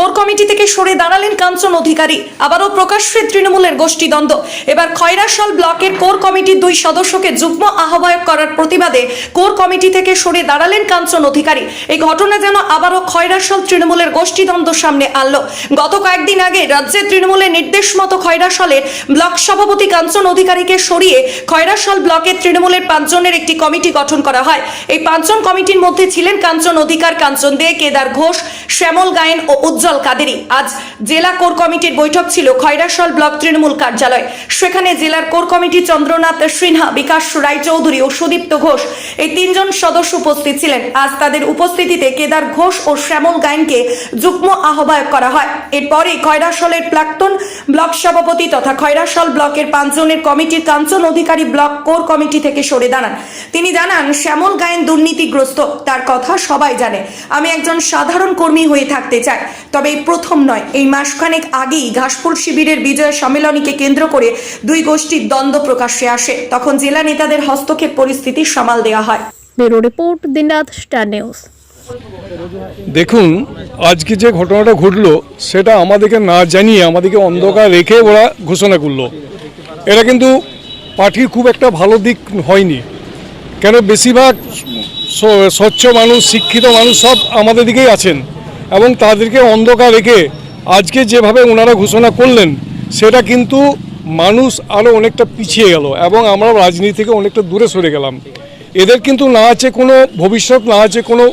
Core committee থেকে সরে দাঁড়ালেন কাঞ্চন অধিকারী। আবারও প্রকাশ্যে তৃণমূলের গোষ্ঠীদ্বন্দ্ব। এবার খয়রাশাল ব্লকের কোর কমিটির দুই সদস্যকে যুগ্ম আহ্বায়ক করার প্রতিবাদে কোর কমিটি থেকে সরে দাঁড়ালেন কাঞ্চন অধিকারী। এই ঘটনা যেন আবারও খয়রাশাল তৃণমূলের গোষ্ঠীদ্বন্দ্ব সামনে আনলো। গত কয়েকদিন আগে রাজ্যের তৃণমূলের নির্দেশ মতো খয়রাশালের ব্লক সভাপতি কাঞ্চন অধিকারীকে সরিয়ে খয়রাশাল ব্লকের তৃণমূলের পাঁচজনের একটি কমিটি গঠন করা হয়। এই পাঁচজন কমিটির মধ্যে ছিলেন কাঞ্চন অধিকার, কাঞ্চন দে, কেদার ঘোষ, শ্যামল গায়েন ও উজ্জ্বল কাদেরি। আজ জেলা কোর কমিটির বৈঠক ছিল খয়রাশাল ব্লক তৃণমূল কার্যালয়। সেখানে জেলার কোর কমিটি চন্দ্রনাথ সিনহা, বিকাশ রায়চৌধুরী ও সুদীপ্ত ঘোষ এই তিনজন সদস্য উপস্থিত ছিলেন। আজ তাদের উপস্থিতিতে কেদার ঘোষ ও শ্যামল গায়েনকে যুগ্ম আহ্বায়ক করা হয়। এরপরে খয়রাশালের প্রাক্তন ব্লক সভাপতি তথা খয়রাশাল ব্লকের পাঁচজনের কমিটির Kanchan Adhikari block core committee থেকে সরে দাঁড়ান। তিনি জানান, শ্যামল গায়েন দুর্নীতিগ্রস্ত। তার কথা সবাই জানে। আমি একজন সাধারণ কর্মী হয়ে থাকতে চাই। তবে এই প্রথম নয়। এই মাসখানেক আগেই ঘাসপুর শিবিরের বিজয় সম্মেলনীকে কেন্দ্র করে দুই গোষ্ঠীর দ্বন্দ্ব প্রকাশ্যে আসে। তখন জেলা নেতাদের হস্তক্ষেপ পরিস্থিতি সামাল দেওয়া হয়। Bureau report Star News. দেখুন আজকে যে ঘটনাটা ঘটলো সেটা আমাদেরকে না জানিয়ে আমাদেরকে অন্ধকার রেখে ওরা ঘোষণা করল। এটা কিন্তু পার্টির খুব একটা ভালো দিক হয়নি। কেন বেশিরভাগ স্বচ্ছ মানুষ শিক্ষিত মানুষ সব আমাদের দিকেই আছেন। এবং তাদেরকে অন্ধকার রেখে আজকে যেভাবে ওনারা ঘোষণা করলেন, সেটা কিন্তু মানুষ আরও অনেকটা পিছিয়ে গেল এবং আমরা রাজনীতি থেকে অনেকটা দূরে সরে গেলাম। এদের কিন্তু না আছে কোনো ভবিষ্যৎ, না আছে কোনো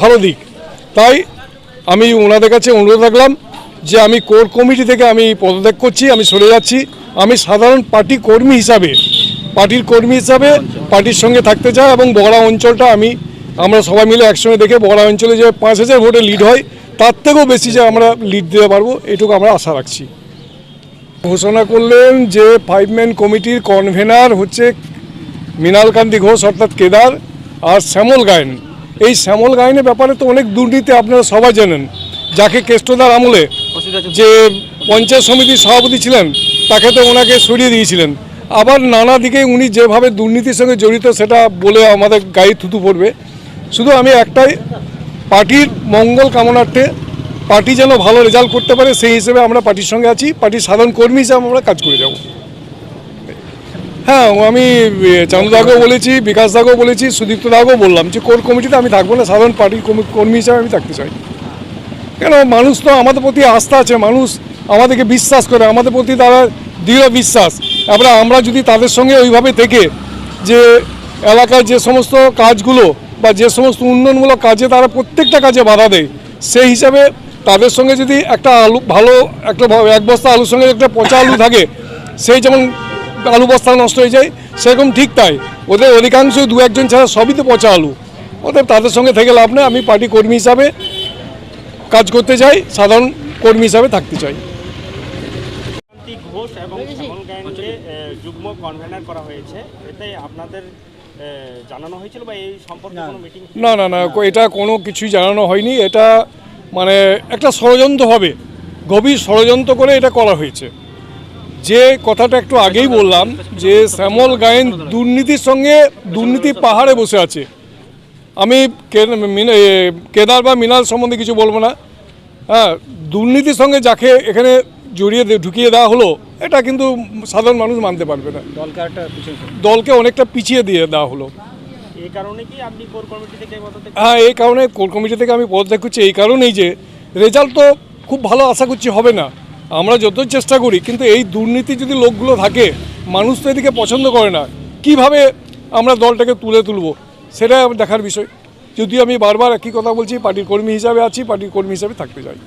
ভালো দিক। তাই আমি ওনাদের কাছে অনুরোধ রাখলাম যে আমি কোর কমিটি থেকে আমি পদত্যাগ করছি, আমি সরে যাচ্ছি। আমি সাধারণ পার্টি কর্মী হিসাবে, পার্টির কর্মী হিসাবে পার্টির সঙ্গে থাকতে চাই এবং বগড়া অঞ্চলটা আমি আমরা সবাই মিলে একসঙ্গে দেখে বগড়া অঞ্চলে যে পাঁচ হাজার ভোটে লিড হয়, তার থেকেও বেশি যে আমরা লিড দিতে পারব, এটুকু আমরা আশা রাখছি। ঘোষণা করলেন যে ফাইভ ম্যান কমিটির কনভেনার হচ্ছে মৃণালকান্তি ঘোষ অর্থাৎ কেদার আর শ্যামল গায়েন। এই শ্যামল গায়নের ব্যাপারে তো অনেক দুর্নীতি আপনারা সবাই জানেন। যাকে কেষ্টদার আমলে যে পঞ্চায়েত সমিতির সভাপতি ছিলেন, তাকে তো ওনাকে সরিয়ে দিয়েছিলেন। আবার নানা দিকে উনি যেভাবে দুর্নীতির সঙ্গে জড়িত, সেটা বলে আমাদের গায়ে থুতু পড়বে। শুধু আমি একটাই, পার্টির মঙ্গল কামনার্থে পার্টি যেন ভালো রেজাল্ট করতে পারে, সেই হিসেবে আমরা পার্টির সঙ্গে আছি। পার্টির সাধারণ কর্মী হিসেবে আমরা কাজ করে যাব। হ্যাঁ আমি চান্দুদাকেও বলেছি, বিকাশ দাকেও বলেছি, সুদীপ্ত দাকেও বললাম যে, কোর কমিটিতে আমি থাকব না, সাধারণ পার্টির কর্মী হিসাবে আমি থাকতে চাই। কেন, মানুষ তো আমাদের প্রতি আস্থা আছে, মানুষ আমাদেরকে বিশ্বাস করে, আমাদের প্রতি তারা দৃঢ় বিশ্বাস। এবার আমরা যদি তাদের সঙ্গে ওইভাবে থেকে যে, এলাকার যে সমস্ত কাজগুলো বা যে সমস্ত উন্নয়নমূলক কাজে তারা প্রত্যেকটা কাজে বাধা দেয়, সেই হিসাবে তাদের সঙ্গে যদি একটা আলু, ভালো একটা এক বস্তা আলুর সঙ্গে একটা পচা আলু থাকে, সেই যেমন আলু বস্তা নষ্ট হয়ে যায়, সেরকম ঠিক তাই। ওদের অধিকাংশ দু একজন ছাড়া সবই তো পচা আলু। ওদের তাদের সঙ্গে থেকে লাভ নেই। আমি পার্টি কর্মী হিসাবে কাজ করতে চাই, সাধারণ কর্মী হিসাবে থাকতে চাই। ঘোষ এবং যুগ্ম কনভেনার করা হয়েছে। এতে আপনাদের জানানো হয়েছিল বা এই সম্পর্কে কোনো মিটিং না না না এটা কোনো কিছুই জানানো হয়নি। এটা মানে একটা ষড়যন্ত্র হবে। গভীর ষড়যন্ত্র করে এটা করা হয়েছে। যে কথাটা একটু আগেই বললাম যে শ্যামল গায়েন দুর্নীতির সঙ্গে দুর্নীতি পাহাড়ে বসে আছে। আমি কেদার বা মিনাল সম্বন্ধে কিছু বলব না। হ্যাঁ দুর্নীতির সঙ্গে যাকে এখানে জড়িয়ে ঢুকিয়ে দেওয়া হলো এটা কিন্তু সাধারণ মানুষ মানতে পারবে না। দলকে অনেকটা পিছিয়ে দিয়ে দেওয়া হলো। হ্যাঁ এই কারণে কোর কমিটি থেকে আমি পদত্যাগ করছি এই কারণেই যে রেজাল্ট তো খুব ভালো আশা করছি হবে না। আমরা যত চেষ্টা করি কিন্তু এই দুর্নীতি যদি লোকগুলো থাকে মানুষ তো এদিকে পছন্দ করে না। কীভাবে আমরা দলটাকে তুলে তুলবো সেটা দেখার বিষয়। যদিও আমি বারবার একই কথা বলছি পার্টির কর্মী হিসাবে আছি পার্টির কর্মী হিসাবে থাকতে চাই।